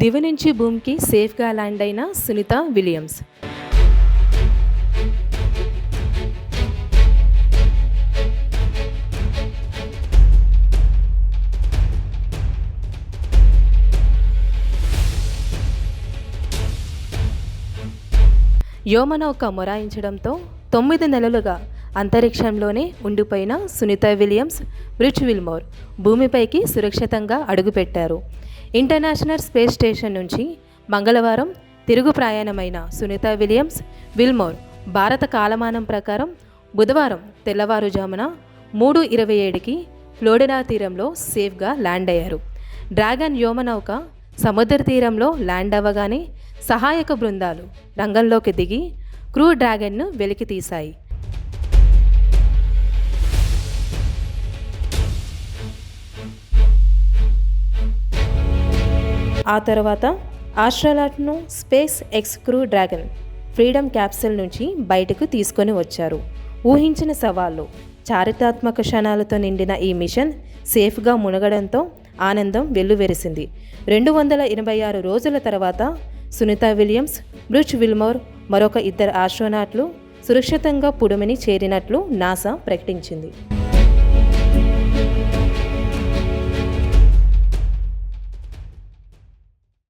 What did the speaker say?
దివి నుంచి భూమికి సేఫ్గా ల్యాండ్ అయిన సునీత విలియమ్స్. వ్యోమనౌక మొరాయించడంతో తొమ్మిది నెలలుగా అంతరిక్షంలోనే ఉండిపోయిన సునీత విలియమ్స్ బ్రిచ్ విల్మోర్ భూమిపైకి సురక్షితంగా అడుగుపెట్టారు. ఇంటర్నేషనల్ స్పేస్ స్టేషన్ నుంచి మంగళవారం తిరుగు ప్రయాణమైన సునీత విలియమ్స్ విల్మోర్ భారత కాలమానం ప్రకారం బుధవారం తెల్లవారుజామున మూడు ఇరవై ఏడుకి ఫ్లోరిడా తీరంలో సేఫ్గా ల్యాండ్ అయ్యారు. డ్రాగన్ యోమనౌక సముద్ర తీరంలో ల్యాండ్ అవ్వగానే సహాయక బృందాలు రంగంలోకి దిగి క్రూ డ్రాగన్ను వెలికి తీశాయి. ఆ తర్వాత ఆస్ట్రాలాట్ను SpaceX Crew Dragon Freedom capsule నుంచి బయటకు తీసుకొని వచ్చారు. ఊహించిన సవాళ్ళు చారిత్రాత్మక క్షణాలతో నిండిన ఈ మిషన్ సేఫ్గా మునగడంతో ఆనందం వెల్లువెరిసింది. రెండు వందల ఎనభై ఆరు రోజుల తర్వాత సునీత విలియమ్స్ బ్రూచ్ విల్మోర్ మరొక ఇద్దరు ఆస్ట్రోనాట్లు సురక్షితంగా పుడుమిని చేరినట్లు నాసా ప్రకటించింది.